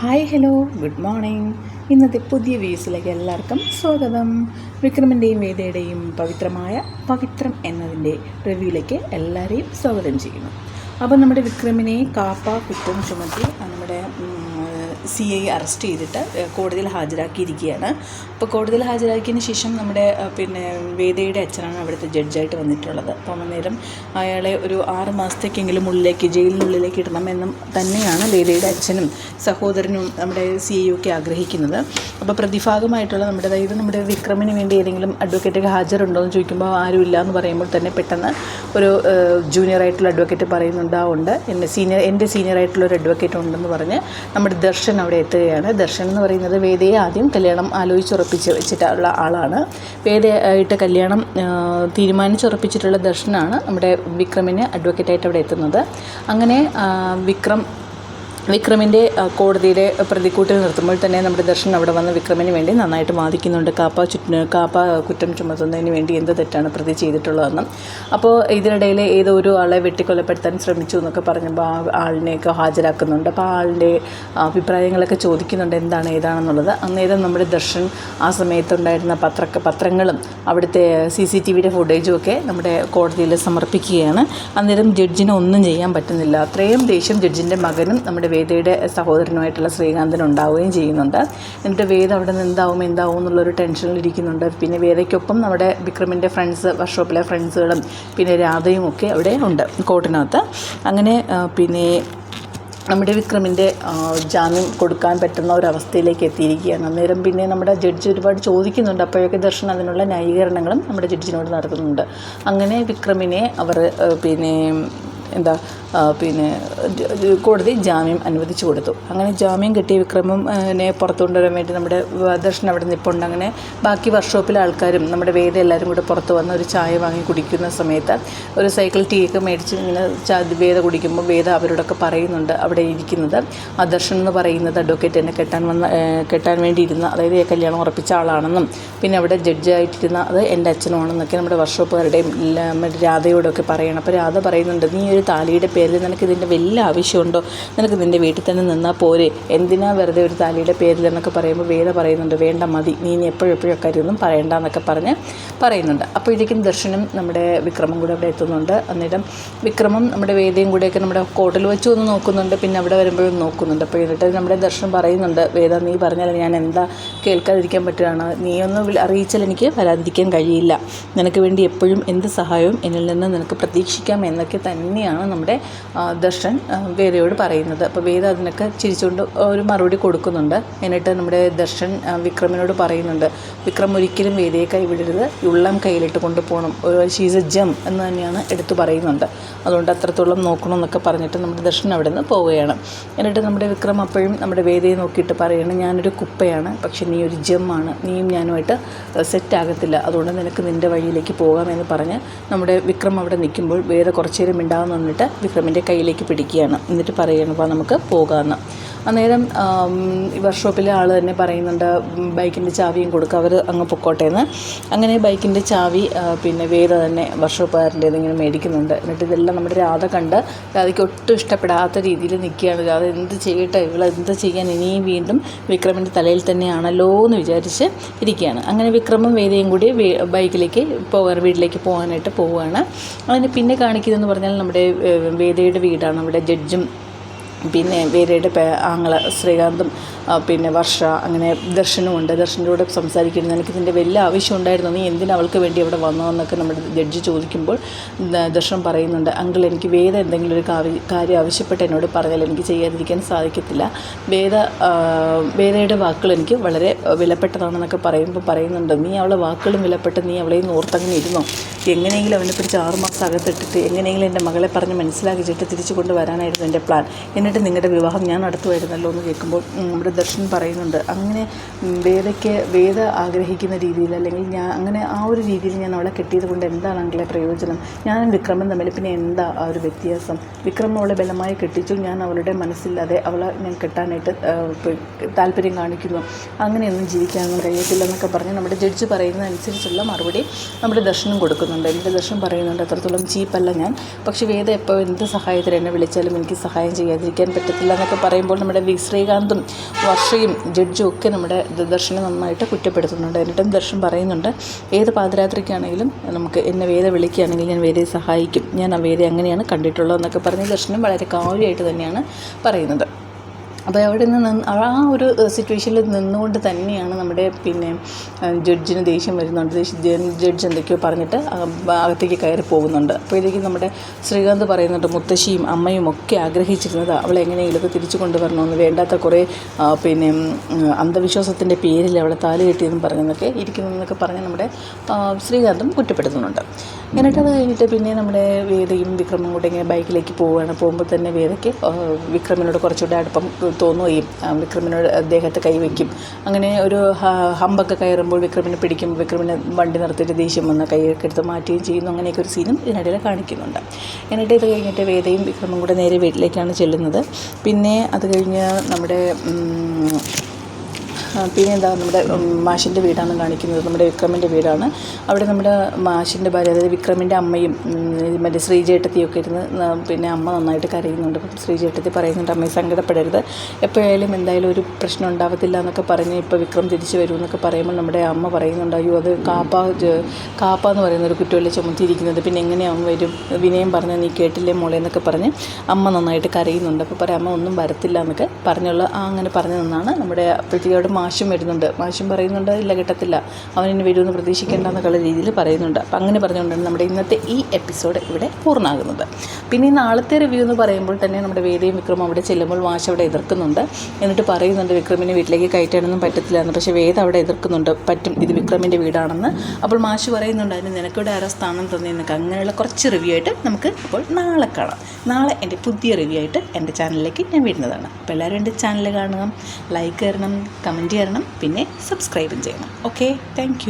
Hi hello good morning ഇന്നത്തെ പുതിയ വ്യൂസിലേക്ക് എല്ലാവർക്കും സ്വാഗതം. വിക്രമിന്റെയും വേദയുടെയും പവിത്രമായ പവിത്രം എന്നതിന്റെ റിവ്യൂയിലേക്ക് എല്ലാവരെയും സ്വാഗതം ചെയ്യുന്നു. അപ്പോൾ നമ്മുടെ വിക്രമിനെ കാപ്പ കുറ്റം ചുമത്തി നമ്മുടെ സി ഐ അറസ്റ്റ് ചെയ്തിട്ട് കോടതിയിൽ ഹാജരാക്കിയിരിക്കുകയാണ്. അപ്പോൾ കോടതിയിൽ ഹാജരാക്കിയതിന് ശേഷം നമ്മുടെ പിന്നെ വേദയുടെ അച്ഛനാണ് അവിടുത്തെ ജഡ്ജായിട്ട് വന്നിട്ടുള്ളത്. അപ്പോൾ അന്നേരം അയാളെ ഒരു ആറ് മാസത്തേക്കെങ്കിലും ഉള്ളിലേക്ക് ജയിലിനുള്ളിലേക്ക് ഇടണമെന്നും തന്നെയാണ് വേദയുടെ അച്ഛനും സഹോദരനും നമ്മുടെ സി ഐ ഒക്കെ ആഗ്രഹിക്കുന്നത്. അപ്പോൾ പ്രതിഭാഗമായിട്ടുള്ള നമ്മുടെ അതായത് നമ്മുടെ വിക്രമിന് വേണ്ടി ഏതെങ്കിലും അഡ്വക്കേറ്റ് ഹാജരുണ്ടോ എന്ന് ചോദിക്കുമ്പോൾ ആരുമില്ല എന്ന് പറയുമ്പോൾ തന്നെ പെട്ടെന്ന് ഒരു ജൂനിയർ ആയിട്ടുള്ള അഡ്വക്കേറ്റ് പറയുന്നുണ്ട്. ആ ഉണ്ട്. എന്റെ സീനിയർ എന്റെ സീനിയർ ആയിട്ടുള്ള ഒരു അഡ്വക്കേറ്റ് ഉണ്ടെന്ന് പറഞ്ഞ് നമ്മുടെ ദർശൻ അവിടെ എത്തുകയാണ്. ദർശൻ എന്ന് പറയുന്നത് വേദയെ ആദ്യം കല്യാണം ആലോചിച്ചുറപ്പിച്ച് വെച്ചിട്ടുള്ള ആളാണ്. വേദയായിട്ട് കല്യാണം തീരുമാനിച്ചുറപ്പിച്ചിട്ടുള്ള ദർശനാണ് നമ്മുടെ വിക്രമിന് അഡ്വക്കേറ്റായിട്ട് അവിടെ എത്തുന്നത്. അങ്ങനെ വിക്രം വിക്രമിന്റെ കോടതിയിലെ പ്രതിക്കൂട്ടിൽ നിർത്തുമ്പോൾ തന്നെ നമ്മുടെ ദർശൻ അവിടെ വന്ന് വിക്രമിന് വേണ്ടി നന്നായിട്ട് വാദിക്കുന്നുണ്ട്. കാപ്പ ചുറ്റിന് കാപ്പ കുറ്റം ചുമത്തുന്നതിന് വേണ്ടി എന്ത് തെറ്റാണ് പ്രതി ചെയ്തിട്ടുള്ളതെന്നും. അപ്പോൾ ഇതിനിടയിൽ ഏതോ ഒരു ആളെ വെട്ടിക്കൊലപ്പെടുത്താൻ ശ്രമിച്ചു എന്നൊക്കെ പറഞ്ഞപ്പോൾ ആ ആളിനെയൊക്കെ ഹാജരാക്കുന്നുണ്ട്. അപ്പോൾ ആ ആളിന്റെ അഭിപ്രായങ്ങളൊക്കെ ചോദിക്കുന്നുണ്ട്. എന്താണ് ഏതാണെന്നുള്ളത്. അന്നേരം നമ്മുടെ ദർശൻ ആ സമയത്തുണ്ടായിരുന്ന പത്ര പത്രങ്ങളും അവിടുത്തെ സി സി ടി വിയുടെ ഫുട്ടേജും ഒക്കെ നമ്മുടെ കോടതിയിൽ സമർപ്പിക്കുകയാണ്. അന്നേരം ജഡ്ജിന് ഒന്നും ചെയ്യാൻ പറ്റുന്നില്ല. അത്രയും ദേഷ്യം ജഡ്ജിന്റെ മകനും നമ്മുടെ വേദയുടെ സഹോദരനുമായിട്ടുള്ള ശ്രീകാന്തൻ ഉണ്ടാവുകയും ചെയ്യുന്നുണ്ട്. എന്നിട്ട് വേദ അവിടെ നിന്ന് എന്താവും എന്താവും എന്നുള്ളൊരു ടെൻഷനിലിരിക്കുന്നുണ്ട് പിന്നെ വേദയ്ക്കൊപ്പം നമ്മുടെ വിക്രമിന്റെ ഫ്രണ്ട്സ് വർക്ക്ഷോപ്പിലെ ഫ്രണ്ട്സുകളും പിന്നെ രാധയും ഒക്കെ അവിടെ ഉണ്ട് കോട്ടിനകത്ത്. അങ്ങനെ പിന്നെ നമ്മുടെ വിക്രമിന്റെ ജാമ്യം കൊടുക്കാൻ പറ്റുന്ന ഒരവസ്ഥയിലേക്ക് എത്തിയിരിക്കുകയാണ്. അന്നേരം പിന്നെ നമ്മുടെ ജഡ്ജ് ഒരുപാട് ചോദിക്കുന്നുണ്ട്. അപ്പോഴൊക്കെ ദർശൻ അതിനുള്ള ന്യായീകരണങ്ങളും നമ്മുടെ ജഡ്ജിനോട് നടത്തുന്നുണ്ട്. അങ്ങനെ വിക്രമിനെ അവർ പിന്നെ എന്താ പിന്നെ കോടതി ജാമ്യം അനുവദിച്ചു കൊടുത്തു. അങ്ങനെ ജാമ്യം കിട്ടിയ വിക്രമിനെ പുറത്തു കൊണ്ടുവരാൻ വേണ്ടി നമ്മുടെ ദർശൻ അവിടെ നിൽപ്പുണ്ട് അങ്ങനെ ബാക്കി വർക്ക്ഷോപ്പിലെ ആൾക്കാരും നമ്മുടെ വേദ എല്ലാവരും കൂടെ പുറത്ത് വന്ന് ഒരു ചായ വാങ്ങി കുടിക്കുന്ന സമയത്ത് ഒരു സൈക്കിൾ ടീ ഒക്കെ മേടിച്ച് ഇങ്ങനെ വേദ കുടിക്കുമ്പോൾ വേദ അവരോടൊക്കെ പറയുന്നുണ്ട് അവിടെ ഇരിക്കുന്നത്. ആദർശൻ ദർശൻ എന്ന് പറയുന്നത് അഡ്വക്കേറ്റ് എന്നെ കെട്ടാൻ വന്ന കെട്ടാൻ വേണ്ടി ഇരുന്ന അതായത് കല്യാണം ഉറപ്പിച്ച ആളാണെന്നും പിന്നെ അവിടെ ജഡ്ജായിട്ടിരുന്ന അത് എന്റെ അച്ഛനുമാണെന്നൊക്കെ നമ്മുടെ വർക്ക്ഷോപ്പുകാരുടെയും രാധയോടൊക്കെ പറയണം. അപ്പോൾ രാധ പറയുന്നുണ്ട് നീ താലിയുടെ പേരിൽ നിനക്ക് ഇതിന്റെ വലിയ ആവശ്യമുണ്ടോ? നിനക്ക് നിന്റെ വീട്ടിൽ തന്നെ നിന്നാൽ പോരെ. എന്തിനാ വെറുതെ ഒരു താലിയുടെ പേരിൽ എന്നൊക്കെ പറയുമ്പോൾ വേദ പറയുന്നുണ്ട് വേണ്ട മതി. നീ ഇനി എപ്പോഴും എപ്പോഴും കാര്യമൊന്നും പറയണ്ട എന്നൊക്കെ പറഞ്ഞ് പറയുന്നുണ്ട്. അപ്പോഴേക്കും ദർശനം നമ്മുടെ വിക്രമം കൂടെ അവിടെ എത്തുന്നുണ്ട്. അന്നേരം വിക്രമം നമ്മുടെ വേദയും കൂടെയൊക്കെ നമ്മുടെ കോട്ടിൽ വെച്ച് ഒന്ന് നോക്കുന്നുണ്ട്. പിന്നെ അവിടെ വരുമ്പോഴും നോക്കുന്നുണ്ട്. അപ്പോൾ എന്നിട്ട് നമ്മുടെ ദർശനം പറയുന്നുണ്ട് വേദ നീ പറഞ്ഞാൽ ഞാൻ എന്താ കേൾക്കാതിരിക്കാൻ പറ്റുകയാണ് നീ ഒന്ന് അറിയിച്ചാൽ എനിക്ക് വരാതിരിക്കാൻ കഴിയില്ല. നിനക്ക് വേണ്ടി എപ്പോഴും എന്ത് സഹായവും എന്നിൽ നിന്ന് നിനക്ക് പ്രതീക്ഷിക്കാം എന്നൊക്കെ തന്നെയാണ് നമ്മുടെ ദർശൻ വേദയോട് പറയുന്നത്. അപ്പോൾ വേദ അതിനൊക്കെ ചിരിച്ചുകൊണ്ട് ഒരു മറുപടി കൊടുക്കുന്നുണ്ട്. എന്നിട്ട് നമ്മുടെ ദർശൻ വിക്രമിനോട് പറയുന്നുണ്ട്. വിക്രം ഒരിക്കലും വേദയെ കൈവിടരുത്. ഉള്ളം കയ്യിലിട്ട് കൊണ്ടുപോകണം ഒരു ഷീസ് എ ജം എന്ന് തന്നെയാണ് എടുത്തു പറയുന്നുണ്ട്. അതുകൊണ്ട് അത്രത്തോളം നോക്കണം എന്നൊക്കെ പറഞ്ഞിട്ട് നമ്മുടെ ദർശൻ അവിടെ നിന്ന് പോവുകയാണ്. എന്നിട്ട് നമ്മുടെ വിക്രം അപ്പോഴും നമ്മുടെ വേദയെ നോക്കിയിട്ട് പറയുകയാണ് ഞാനൊരു കുപ്പയാണ്. പക്ഷെ നീ ഒരു ജമ്മാണ് നീയും ഞാനുമായിട്ട് സെറ്റ് ആകത്തില്ല. അതുകൊണ്ട് നിനക്ക് നിന്റെ വഴിയിലേക്ക് പോകാമെന്ന് പറഞ്ഞ് നമ്മുടെ വിക്രം അവിടെ നിൽക്കുമ്പോൾ വേദ കുറച്ചേരം നിന്നിട്ട് വിക്രമിന്റെ കയ്യിലേക്ക് പിടിക്കുകയാണ്. എന്നിട്ട് പറയുകയാണ് അപ്പോൾ നമുക്ക് പോകാമെന്ന് അന്നേരം വർക്ക്ഷോപ്പിലെ ആൾ തന്നെ പറയുന്നുണ്ട് ബൈക്കിന്റെ ചാവിയും കൊടുക്കുക അവർ അങ്ങ് പൊക്കോട്ടെ എന്ന് അങ്ങനെ ബൈക്കിന്റെ ചാവി പിന്നെ വേറെ തന്നെ വർക്ക്ഷോപ്പുകാരന്റെ ഇങ്ങനെ മേടിക്കുന്നുണ്ട്. എന്നിട്ട് ഇതെല്ലാം നമ്മുടെ രാധ കണ്ട് രാധയ്ക്ക് ഒട്ടും ഇഷ്ടപ്പെടാത്ത രീതിയിൽ നിൽക്കുകയാണ്. രാധ എന്ത് ചെയ്യട്ടെ ഇവൾ എന്ത് ചെയ്യാൻ ഇനിയും വീണ്ടും വിക്രമിന്റെ തലയിൽ തന്നെയാണല്ലോ എന്ന് വിചാരിച്ച് ഇരിക്കുകയാണ്. അങ്ങനെ വിക്രമും വേദയും കൂടി ബൈക്കിലേക്ക് പോകാൻ വീട്ടിലേക്ക് പോകാനായിട്ട് പോവുകയാണ്. അതിന് പിന്നെ കാണിക്കുന്നതെന്ന് പറഞ്ഞാൽ നമ്മുടെ വേദയുടെ വീടാണ്. നമ്മുടെ ജഡ്ജും പിന്നെ വേരയുടെ ആങ്ങള ശ്രീകാന്തും പിന്നെ വർഷ അങ്ങനെ ദർശനമുണ്ട്. ദർശന്റെ കൂടെ സംസാരിക്കുന്നു. എനിക്ക് ഇതിന്റെ വലിയ ആവശ്യം ഉണ്ടായിരുന്നു? നീ എന്തിനാ അവൾക്ക് വേണ്ടി അവിടെ വന്നതെന്നൊക്കെ നമ്മുടെ ജഡ്ജി ചോദിക്കുമ്പോൾ ദർശൻ പറയുന്നുണ്ട്. അങ്കിൾ എനിക്ക് വേദ എന്തെങ്കിലും ഒരു കാര്യം ആവശ്യപ്പെട്ട് എന്നോട് പറഞ്ഞാൽ എനിക്ക് ചെയ്യാതിരിക്കാൻ സാധിക്കത്തില്ല. വേദ വേദയുടെ വാക്കുകൾ എനിക്ക് വളരെ വിലപ്പെട്ടതാണെന്നൊക്കെ പറയുമ്പോൾ പറയുന്നുണ്ട്. നീ അവളെ വാക്കുകളും വിലപ്പെട്ട് നീ അവളെയും ഓർത്തങ്ങനെ ഇരുന്നോ? എങ്ങനെയെങ്കിലും അവനെ പിടിച്ച് ആറുമാസം അകത്തിട്ടിട്ട് എങ്ങനെയെങ്കിലും എന്റെ മകളെ പറഞ്ഞ് മനസ്സിലാക്കിച്ചിട്ട് തിരിച്ചു കൊണ്ടുവരാനായിരുന്നു എന്റെ പ്ലാൻ. എന്നിട്ട് നിങ്ങളുടെ വിവാഹം ഞാൻ നടത്തുമായിരുന്നല്ലോ എന്ന് കേൾക്കുമ്പോൾ നമ്മുടെ ദർശൻ പറയുന്നുണ്ട് അങ്ങനെ വേദയ്ക്ക് വേദ ആഗ്രഹിക്കുന്ന രീതിയിൽ അല്ലെങ്കിൽ ഞാൻ അങ്ങനെ ആ ഒരു രീതിയിൽ ഞാൻ അവളെ കെട്ടിയത് കൊണ്ട് എന്താണ് അങ്കിളെ പ്രയോജനം? ഞാനും വിക്രമൻ തമ്മിൽ പിന്നെ എന്താ ആ ഒരു വ്യത്യാസം? വിക്രം അവളെ ബലമായി കെട്ടിച്ചു ഞാൻ അവളുടെ മനസ്സില്ലാതെ അവളെ ഞാൻ കെട്ടാനായിട്ട് താല്പര്യം കാണിക്കുന്നു. അങ്ങനെയൊന്നും ജീവിക്കാനൊന്നും കഴിയത്തില്ല എന്നൊക്കെ പറഞ്ഞ് നമ്മുടെ ജഡ്ജ് പറയുന്നതനുസരിച്ചുള്ള മറുപടി നമ്മുടെ ദർശനം കൊടുക്കുന്നുണ്ട്. എന്റെ ദർശനം പറയുന്നുണ്ട് അത്രത്തോളം ചീപ്പല്ല ഞാൻ. പക്ഷേ വേദ എപ്പോൾ എന്ത് സഹായത്തിന് എന്നെ വിളിച്ചാലും എനിക്ക് സഹായം ചെയ്യാതിരിക്കാൻ വിളിക്കാൻ പറ്റത്തില്ല എന്നൊക്കെ പറയുമ്പോൾ നമ്മുടെ വി. ശ്രീകാന്തും വർഷയും ജഡ്ജും ഒക്കെ നമ്മുടെ ദർശനം നന്നായിട്ട് കുറ്റപ്പെടുത്തുന്നുണ്ട്. എന്നിട്ടും ദർശൻ പറയുന്നുണ്ട്. ഏത് പാതിരാത്രിക്കാണെങ്കിലും നമുക്ക് എന്നെ വേദ വിളിക്കുകയാണെങ്കിൽ ഞാൻ വേദയെ സഹായിക്കും. ഞാൻ ആ വേദ അങ്ങനെയാണ് കണ്ടിട്ടുള്ളത് എന്നൊക്കെ പറഞ്ഞ് ദർശനം വളരെ കാവ്യമായിട്ട് തന്നെയാണ് പറയുന്നത്. അപ്പോൾ അവിടെ നിന്ന് ആ ഒരു സിറ്റുവേഷനിൽ നിന്നുകൊണ്ട് തന്നെയാണ് നമ്മുടെ പിന്നെ ജഡ്ജിന് ദേഷ്യം വരുന്നുണ്ട്. ജഡ്ജ് എന്തൊക്കെയോ പറഞ്ഞിട്ട് അകത്തേക്ക് കയറി പോകുന്നുണ്ട്. അപ്പോഴേക്കും നമ്മുടെ ശ്രീകാന്ത് പറയുന്നുണ്ട് മുത്തശ്ശിയും അമ്മയും ഒക്കെ ആഗ്രഹിച്ചിരുന്നത് അവളെ ഇതൊക്കെ തിരിച്ചു കൊണ്ടുവരണമെന്ന് വേണ്ടാത്ത കുറേ പിന്നെ അന്ധവിശ്വാസത്തിന്റെ പേരിൽ അവളെ താലി കെട്ടിയെന്നും പറഞ്ഞെന്നൊക്കെ ഇരിക്കുന്നതെന്നൊക്കെ പറഞ്ഞ് നമ്മുടെ ശ്രീകാന്തും കുറ്റപ്പെടുത്തുന്നുണ്ട്. എന്നിട്ട് അത് കഴിഞ്ഞിട്ട് പിന്നെ നമ്മുടെ വേദയും വിക്രമും കൂടെ ഇങ്ങനെ ബൈക്കിലേക്ക് പോവുകയാണ്. പോകുമ്പോൾ തന്നെ വേദയ്ക്ക് വിക്രമിനോട് കുറച്ചുകൂടെ അടുപ്പം തോന്നുകയും വിക്രമിനോട് അദ്ദേഹത്തെ കൈവയ്ക്കും. അങ്ങനെ ഒരു ഹമ്പൊക്കെ കയറുമ്പോൾ വിക്രമിനെ പിടിക്കും വിക്രമിനെ വണ്ടി നിർത്തിയിട്ട് ദേഷ്യം വന്ന് കൈയൊക്കെ എടുത്ത് മാറ്റുകയും ചെയ്യുന്നു. അങ്ങനെയൊക്കെ ഒരു സീനും ഇതിനിടയിൽ കാണിക്കുന്നുണ്ട്. എന്നിട്ട് ഇത് കഴിഞ്ഞിട്ട് വേദയും വിക്രമും കൂടെ നേരെ വീട്ടിലേക്കാണ് ചെല്ലുന്നത്. പിന്നെ അത് കഴിഞ്ഞ് നമ്മുടെ പിന്നെ എന്താ നമ്മുടെ മാഷിന്റെ വീടാണ് കാണിക്കുന്നത്. നമ്മുടെ വിക്രമിന്റെ വീടാണ്. അവിടെ നമ്മുടെ മാഷിന്റെ ഭാര്യ അതായത് വിക്രമിന്റെ അമ്മയും മറ്റേ ശ്രീജേട്ടത്തിയൊക്കെ ഇരുന്ന് പിന്നെ അമ്മ നന്നായിട്ട് കരയുന്നുണ്ട്. അപ്പം ശ്രീജേട്ടത്തി പറയുന്നുണ്ട് അമ്മയെ സങ്കടപ്പെടരുത്. എപ്പോഴായാലും എന്തായാലും ഒരു പ്രശ്നം ഉണ്ടാവത്തില്ല എന്നൊക്കെ പറഞ്ഞ് ഇപ്പോൾ വിക്രം തിരിച്ചു വരും എന്നൊക്കെ പറയുമ്പോൾ നമ്മുടെ അമ്മ പറയുന്നുണ്ട് അയ്യോ അത് കാപ്പ കാപ്പ എന്ന് പറയുന്ന ഒരു കുറ്റമല്ലേ ചുമത്തിയിരിക്കുന്നത്. പിന്നെ എങ്ങനെയാവും വരും? വിനയം പറഞ്ഞ് നീ കേട്ടില്ലേ മോളെ എന്നൊക്കെ പറഞ്ഞ് അമ്മ നന്നായിട്ട് കരയുന്നുണ്ട്. അപ്പോൾ പറയാം അമ്മ ഒന്നും വരത്തില്ല എന്നൊക്കെ പറഞ്ഞുള്ള അങ്ങനെ പറഞ്ഞു നിന്നാണ് നമ്മുടെ അപ്പോഴത്തേക്കും മാഷും വരുന്നുണ്ട്. മാഷും പറയുന്നുണ്ട് ഇല്ല കിട്ടത്തില്ല. അവൻ ഇനി വരുമെന്ന് പ്രതീക്ഷിക്കേണ്ട എന്നുള്ള രീതിയിൽ പറയുന്നുണ്ട്. അപ്പം അങ്ങനെ പറഞ്ഞുകൊണ്ടാണ് നമ്മുടെ ഇന്നത്തെ ഈ എപ്പിസോഡ് ഇവിടെ പൂർണമാകുന്നത് പിന്നെ നാളത്തെ റിവ്യൂ എന്ന് പറയുമ്പോൾ തന്നെ നമ്മുടെ വേദയും വിക്രമും അവിടെ ചെല്ലുമ്പോൾ മാഷ് അവിടെ എതിർക്കുന്നുണ്ട്. എന്നിട്ട് പറയുന്നുണ്ട് വിക്രമിനെ വീട്ടിലേക്ക് കയറ്റാനൊന്നും പറ്റത്തില്ല എന്ന് പക്ഷേ വേദ അവിടെ എതിർക്കുന്നുണ്ട്. പറ്റും ഇത് വിക്രമിന്റെ വീടാണെന്ന്. അപ്പോൾ മാഷ് പറയുന്നുണ്ട് അതിന് നിനക്കിവിടെ ആരോ സ്ഥാനം തന്നെ? നിനക്ക് അങ്ങനെയുള്ള കുറച്ച് റിവ്യൂ ആയിട്ട് നമുക്ക് അപ്പോൾ നാളെ കാണാം. നാളെ എന്റെ പുതിയ റിവ്യൂ ആയിട്ട് എന്റെ ചാനലിലേക്ക് ഞാൻ വരുന്നതാണ് അപ്പോൾ എല്ലാവരും എന്റെ ചാനൽ കാണണം ലൈക്ക് തരണം കമന്റ് ചെയ്യണം പിന്നെ സബ്സ്ക്രൈബും ചെയ്യണം. Okay thank